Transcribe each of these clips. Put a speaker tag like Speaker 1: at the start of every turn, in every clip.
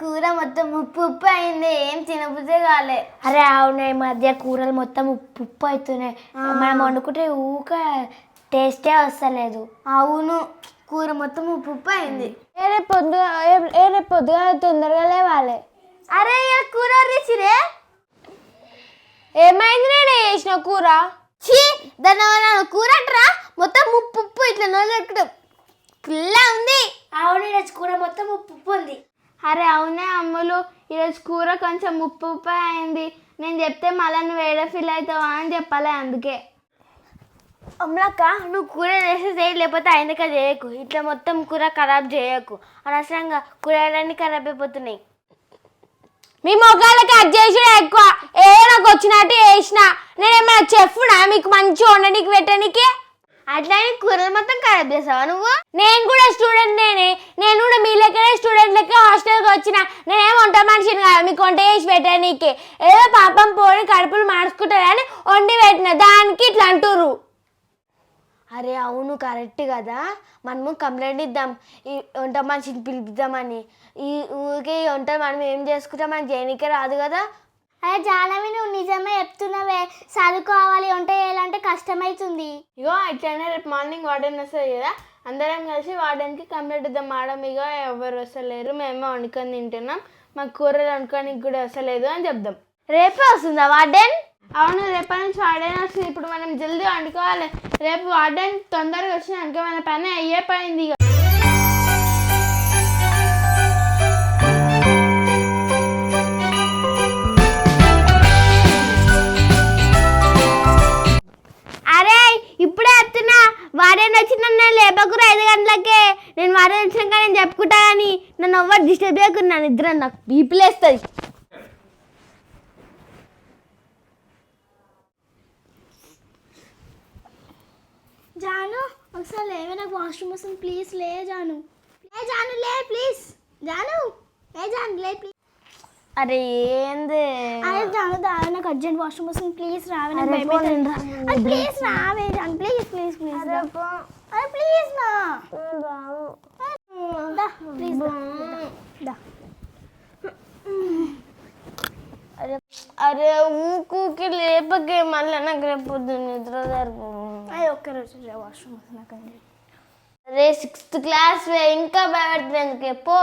Speaker 1: కూర మొత్తం ఉప్పు ఉప్పు అయింది. ఏం తినబుద్ధే కాలే.
Speaker 2: అరే అవును ఈ మధ్య కూరలు మొత్తం ఉప్పు ఉప్పు అవుతున్నాయి మనం వండుకుంటే ఊక టేస్టే వస్తలేదు.
Speaker 1: అవును. కూర మొత్తం ఉప్పు ఉప్పు అయింది.
Speaker 2: ఏ రేపు పొద్దు ఏ రేపు పొద్దుగా తొందరగా లేవాలి.
Speaker 1: అరే ఇలా కూర రిసిరే
Speaker 2: ఏమైంది నేను చేసిన కూర?
Speaker 1: చీ దాని కూర అంటారా మొత్తం ఉప్పు ఉప్పు ఇట్లా నోళ్ళు ఫుల్లా ఉంది.
Speaker 2: అవును ఈరోజు కూర మొత్తం ఉప్పు ఉప్పు ఉంది.
Speaker 1: అరే అవునే అమ్ములు. ఈరోజు కూర కొంచెం ఉప్పు ఉప్పు అయింది. నేను చెప్తే మళ్ళీ నువ్వు వేరే ఫీల్ అవుతావా అని చెప్పాలి అందుకే. అమ్మలక్క నువ్వు కూర చేసి చేయి లేకపోతే ఆయనక చేయకు. ఇట్లా మొత్తం కూర ఖరాబ్ చేయకు. అనవసరంగా కూరలన్నీ ఖరాబ్ అయిపోతున్నాయి.
Speaker 2: మీ మొగాలకి అడ్జస్ట్ ఎక్కువ. ఏ నాకు వచ్చినట్టు వేసిన నేనేమైనా చెప్పునా? మీకు మంచి వండడానికి పెట్టడానికి?
Speaker 1: అట్లానే కూరలు మొత్తం ఖరాబ్ చేసావా నువ్వు?
Speaker 2: నేను కూడా స్టూడెంట్ నేనే. నేను కూడా మీ లెక్కనే స్టూడెంట్ లెక్క హాస్టల్కి వచ్చిన. నేనేం వంట మనిషిని కాదు. మీకు వంట చేసి పెట్టడానికి. ఏదో పాపం పోని కడుపులు మార్చుకుంటారని వండి పెట్టిన. దానికి ఇట్లా అంటుర్రు.
Speaker 1: అరే అవును కరెక్ట్ కదా. మనము కంప్లైంట్ ఇద్దాం. ఈ వంట మనిషిని పిలిపిద్దామని. ఈ ఊరికే ఈ వంట మనం ఏం చేసుకుంటాం? మనకి చేయనికే రాదు కదా.
Speaker 2: అరే జానవి నువ్వు నిజమే చెప్తున్నావే. చదువుకోవాలి వంట చేయాలంటే కష్టమవుతుంది
Speaker 1: ఇగో ఇట్లనే రేపు మార్నింగ్ వార్డెన్ వస్తుంది కదా. అందరం కలిసి వార్డెన్కి కంప్లైంట్ ఇద్దాం. మేడం ఇగో ఎవరు వస్తలేరు. మేమే వండుకొని తింటున్నాం. మాకు కూరలు వండుకోనికి కూడా వస్తలేదు అని చెప్దాం. రేపే వస్తుందా వార్డెన్? అవును రేపటి నుంచి వాడైనా వస్తుంది ఇప్పుడు మనం జల్దీ వండుకోవాలి. రేపు వాడడానికి తొందరగా వచ్చింది అనుకో మన పని అయ్యే పోయింది ఇక అరే ఇప్పుడే వస్తున్నా. వాడేని వచ్చిన లేపకురు ఐదు గంటలకే. నేను వాడే వచ్చినాక నేను చెప్పుకుంటా కానీ నన్ను ఎవ్వరు డిస్టర్బ్ చేయకున్నా నిద్ర నాకు బీపీలేస్తుంది
Speaker 2: జాను ఒకసారి లేవే నాకు వాష్రూమ్ వస్తుంది. ప్లీజ్ లే జాను. లే జాను లే ప్లీజ్. జాను లే జాను లే ప్లీజ్.
Speaker 1: అరే ఏంది?
Speaker 2: అరే జాను దాని నాకు అర్జెంట్ వాష్రూమ్ వస్తుంది. ప్లీజ్ రావే నాకు. అరే ప్లీజ్ రావే జాను. ప్లీజ్ ప్లీజ్ ప్లీజ్ అరే ప్లీజ్ నా ప్లీజ్ దా.
Speaker 1: అరే ఊకూకి లేపకే మళ్ళీ నాకు రేపు నిద్ర జరుపు
Speaker 2: అరే ఒక్క రోజు వాష్రూమ్ వస్తుంది నాకు అండి
Speaker 1: అరే సిక్స్త్ క్లాస్ ఇంకా భయపడుతుంది ఎందుకు ఎప్పో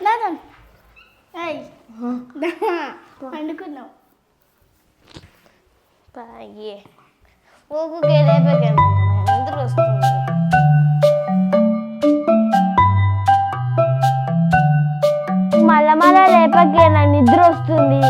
Speaker 2: లేదా ఏయ్. పండుకున్నావు
Speaker 1: తాగి ఊకూకి లేపకే వస్తుంది మళ్ళా నా నిద్ర వస్తుంది.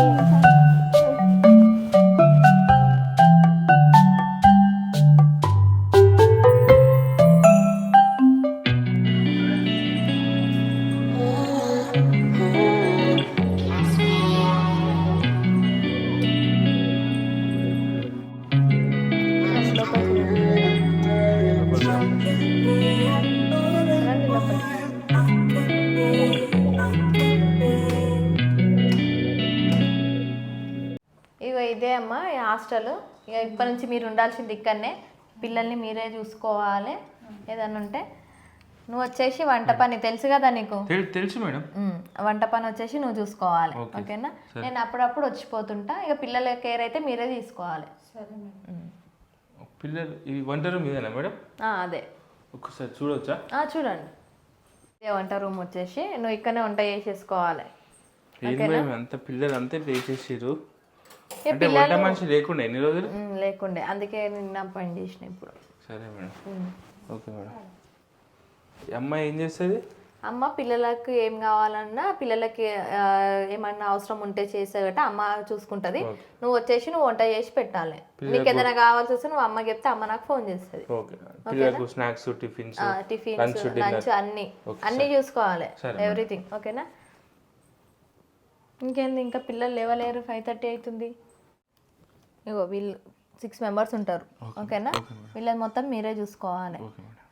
Speaker 3: హాస్టల్. ఇక ఇప్పటి నుంచి మీరు ఉండాల్సింది ఇక్కడనే పిల్లల్ని మీరే చూసుకోవాలి. ఏదన్నా ఉంటే నువ్వు వచ్చేసి వంట పని తెలుసు కదా నీకు?
Speaker 4: తెలు- తెలుసు మేడం.
Speaker 3: ఉమ్, వంట పని వచ్చేసి నువ్వు చూసుకోవాలి.
Speaker 4: ఓకే.
Speaker 3: ఓకేనా? నేను అప్పుడప్పుడు వచ్చిపోతుంటా. ఇక పిల్లల కేర్ అయితే మీరే తీసుకోవాలి. ఉమ్.
Speaker 4: పిల్లలు ఈ వంట రూమ్ ఇదేనా మేడం?
Speaker 3: ఆ, అదే.
Speaker 4: ఒక్కసారి చూడొచ్చా?
Speaker 3: ఆ, చూడండి. ఇదే వంట రూమ్ వచ్చేసి నువ్వు ఇక్కడనే వంట చేసేసుకోవాలి.
Speaker 4: అంత పిల్లలు అంతే పే అంటే వంట మనిషి లేకుండా ఎన్ని రోజులు?
Speaker 3: లేకుండే. అందుకే నిన్న పని చేసిన ఇప్పుడు.
Speaker 4: సరే మేడం. Okay madam. ఈ అమ్మాయి ఏం చేస్తుంది?
Speaker 3: అమ్మ పిల్లలకు ఏం కావాలన్నా పిల్లలకి ఏమన్నా అవసరం ఉంటే చేసేగట అమ్మ చూసుకుంటది. నువ్వు వచ్చేసి నువ్వు వంట చేసి పెట్టాలి. నీకు ఏదైనా కావాల్సి వస్తే నువ్వు అమ్మకి చెప్తే అమ్మ నాకు ఫోన్ చేస్తుంది.
Speaker 4: ఓకే. పిల్లలకు స్నాక్స్ టిఫిన్స్
Speaker 3: టిఫిన్స్
Speaker 4: లంచ్
Speaker 3: అన్ని. అన్ని చూసుకోవాలి. ఎవ్రీథింగ్. ఓకేనా? ఇంకేంది ఇంకా పిల్లలు లేవలేరు ఫైవ్ థర్టీ అవుతుంది ఇగో వీళ్ళు సిక్స్ మెంబర్స్ ఉంటారు. ఓకేనా? వీళ్ళని మొత్తం మీరే చూసుకోవాలి.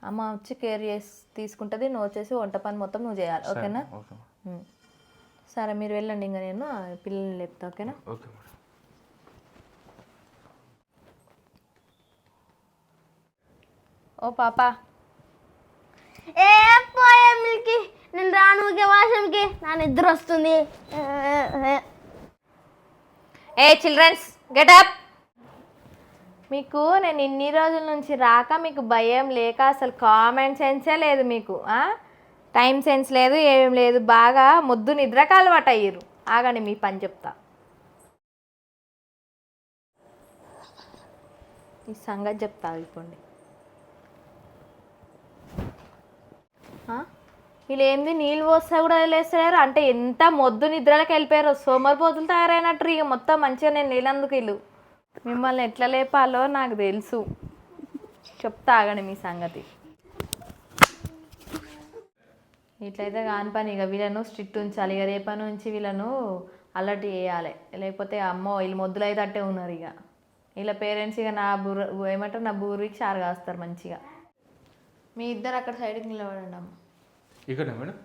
Speaker 3: అమ్మ వచ్చి కేర్ చేసి తీసుకుంటుంది నువ్వు వచ్చేసి వంట పని మొత్తం నువ్వు చేయాలి. ఓకేనా. సరే మీరు వెళ్ళండి ఇంకా నేను పిల్లల్ని లేపుతా ఓకేనా? ఓ పాప.
Speaker 1: ఏ పోయే మిల్కి. నేను రాను వాషంకి నా నిద్ర వస్తుంది.
Speaker 3: ఏ చిల్డ్రన్స్ గెటప్ మీకు నేను ఇన్ని రోజుల నుంచి రాక మీకు భయం లేక అసలు కామన్ సెన్సే లేదు మీకు టైం సెన్స్ లేదు ఏం లేదు. బాగా ముద్దు నిద్రకు అలవాటు అయ్యారు ఆగండి మీ పని చెప్తా. ఈ సంగతి చెప్తా అయిపోండి వీళ్ళు ఏంది నీళ్ళు పోస్తా కూడా వదిలేస్తారు అంటే ఎంత మొద్దు నిద్రలకు వెళ్ళిపోయారు. సోమరిపోతులు తయారైనట్టు ఇక మొత్తం మంచిగా నేను నీళ్ళందుకు వీళ్ళు మిమ్మల్ని ఎట్లా లేపాలో నాకు తెలుసు. చెప్తా ఆగండి మీ సంగతి. ఇట్లయితే కాని పని. ఇక వీళ్ళను స్ట్రిక్ట్ ఉంచాలి. ఇక రేపటి నుంచి వీళ్ళను అలర్ట్ చేయాలి. లేకపోతే అమ్మో వీళ్ళు మొద్దులు అయితే అట్టే ఉన్నారు ఇక. వీళ్ళ పేరెంట్స్ ఇక నా బుర్ర ఏమంటారు? నా బూరికి షారు కాస్తారు మంచిగా. మీ ఇద్దరు అక్కడ సైడ్కి నిలబడండి అమ్మ.
Speaker 4: ఇక్కడ మేడం?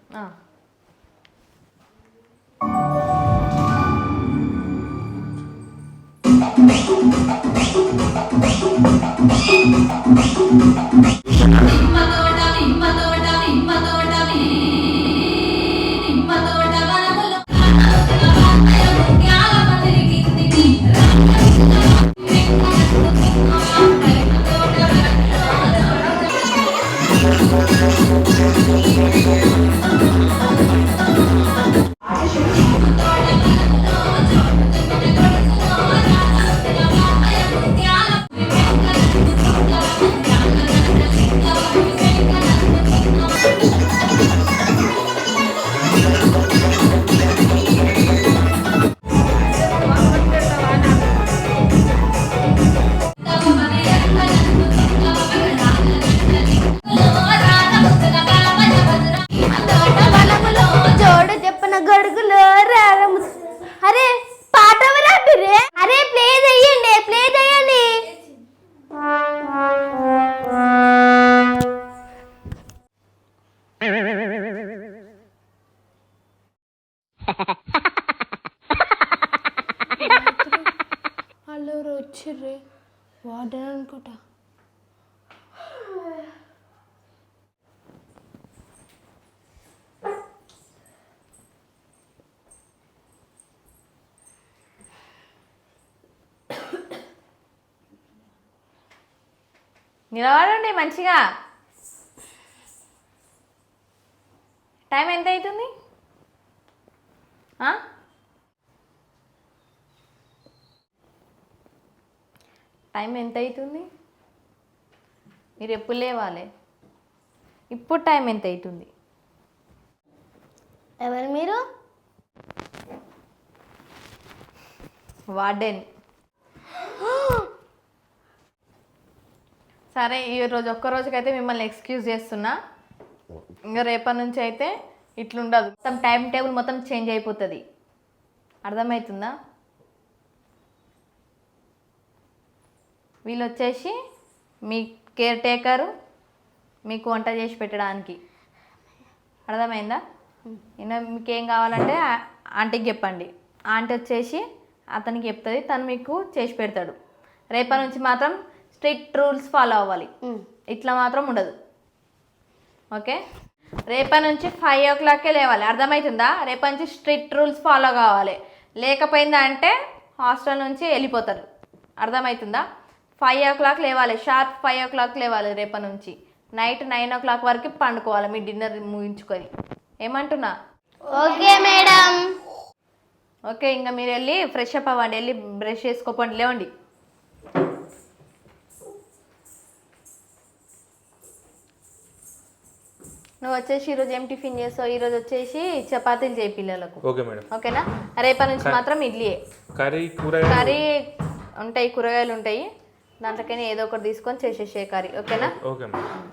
Speaker 1: వాళ్ళు వచ్చిర్రి వచ్చిర్రే అనుకుంటా
Speaker 3: నిలబడండి మంచిగా. టైం ఎంత అవుతుంది? టైం ఎంత అవుతుంది మీరు ఎప్పుడు లేవాలి? ఇప్పుడు టైం ఎంత అవుతుంది
Speaker 1: ఎవరు మీరు?
Speaker 3: వార్డెన్. సరే ఈ రోజు ఒక్క రోజుకైతే మిమ్మల్ని ఎక్స్క్యూజ్ చేస్తున్నా. ఇంకా రేపటి నుంచి అయితే ఇట్లుండదు. మొత్తం టైం టేబుల్ మొత్తం చేంజ్ అయిపోతుంది. అర్థమవుతుందా వీళ్ళు వచ్చేసి మీ కేర్ టేకరు మీకు వంట చేసి పెట్టడానికి. అర్థమైందా? ఇంకా మీకు ఏం కావాలంటే ఆంటీకి చెప్పండి. ఆంటీ వచ్చేసి అతనికి చెప్తుంది తను మీకు చేసి పెడతాడు. రేపటి నుంచి మాత్రం స్ట్రిక్ట్ రూల్స్ ఫాలో అవ్వాలి. ఇట్లా మాత్రం ఉండదు. ఓకే? రేపటి నుంచి ఫైవ్ ఓ క్లాక్కే లేవాలి. అర్థమవుతుందా రేపటి నుంచి స్ట్రిక్ట్ రూల్స్ ఫాలో కావాలి. లేకపోయిందా అంటే హాస్టల్ నుంచి వెళ్ళిపోతారు. అర్థమవుతుందా ఫైవ్ ఓ క్లాక్ లేవాలి. షార్ప్ ఫైవ్ ఓ క్లాక్ లేవాలి రేపటి నుంచి నైట్ నైన్ ఓ క్లాక్ వరకు పండుకోవాలి మీ డిన్నర్ ముగించుకొని. ఏమంటున్నా?
Speaker 1: Okay madam.
Speaker 3: ఓకే ఇంకా మీరు వెళ్ళి ఫ్రెష్ అప్ అవ్వండి. వెళ్ళి బ్రష్ చేసుకోపండి లేవండి. నువ్వు వచ్చేసి ఈరోజు ఏం టిఫిన్ చేస్తావు? ఈరోజు వచ్చేసి చపాతీలు చేయి పిల్లలకు.
Speaker 4: Okay madam.
Speaker 3: ఓకేనా? రేపటి నుంచి మాత్రం ఇడ్లీయే.
Speaker 4: కర్రీ కూర
Speaker 3: కర్రీ ఉంటాయి కూరగాయలు ఉంటాయి. దాంట్లోకైనా ఏదో ఒకటి తీసుకొని చేసేసే కర్రీ. ఓకేనా?
Speaker 4: Okay madam.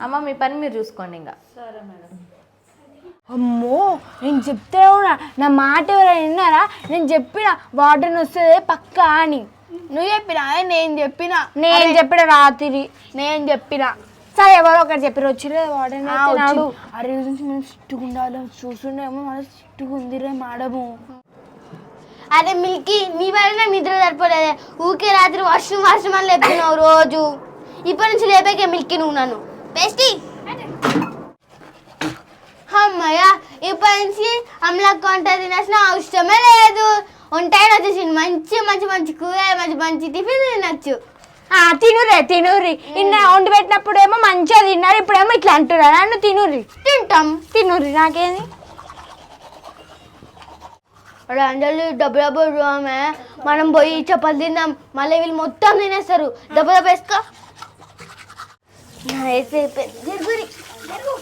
Speaker 3: అమ్మ మీ పని మీరు చూసుకోండి ఇంకా.
Speaker 1: అమ్మో నేను చెప్తే ఉన్నా నా మాట ఎవరైనా విన్నారా? నేను చెప్పిన వాటర్ వస్తుంది పక్కా అని. నువ్వు చెప్పినా? అదే నేను చెప్పిన. నేను చెప్పిన రాత్రి. నేను చెప్పిన. సరే ఎవరో ఒకటి చెప్పి వచ్చిరే వార్డెన్
Speaker 5: ఆ,
Speaker 1: అయితే నాడు.
Speaker 5: వచ్చింది. ఆ రోజు నుంచి మేము సిట్టుగా ఉండాలి చూస్తుండేమో మన సిట్టుగా ఉందిరే మాడము.
Speaker 1: అరే మిల్కీ నీ వల్ల నిద్ర సరిపోలేదు. ఊకే రాత్రి వాష్రూమ్ వాష్రూమ్ అని లేపుతున్నావు రోజు. ఇప్పటి నుంచి లేపాకే మిల్కీ నువ్వు నన్ను. బెస్టీ. అమ్మయ్య ఇప్పటి నుంచి అమలక్క వంట తినాల్సిన అవసరమే లేదు. వంటాయని వచ్చేసింది మంచి మంచి మంచి కూర మంచి మంచి టిఫిన్ తినచ్చు. తినురే తినురి ఇన్న వండి పెట్టినప్పుడు ఏమో మంచిగా తిన్నారు ఇప్పుడేమో ఇట్లా అంటున్నారు. నన్ను తినురి తింటాం. తినురి నాకేంది? అంజలి డబ్బు డబ్బు ఆమె. మనం పోయి చపాతి తిందాం. మళ్ళీ వీళ్ళు మొత్తం తినేస్తారు. దెబ్బ దెబ్బ వేసుకో. జరుగురి. జరుగు.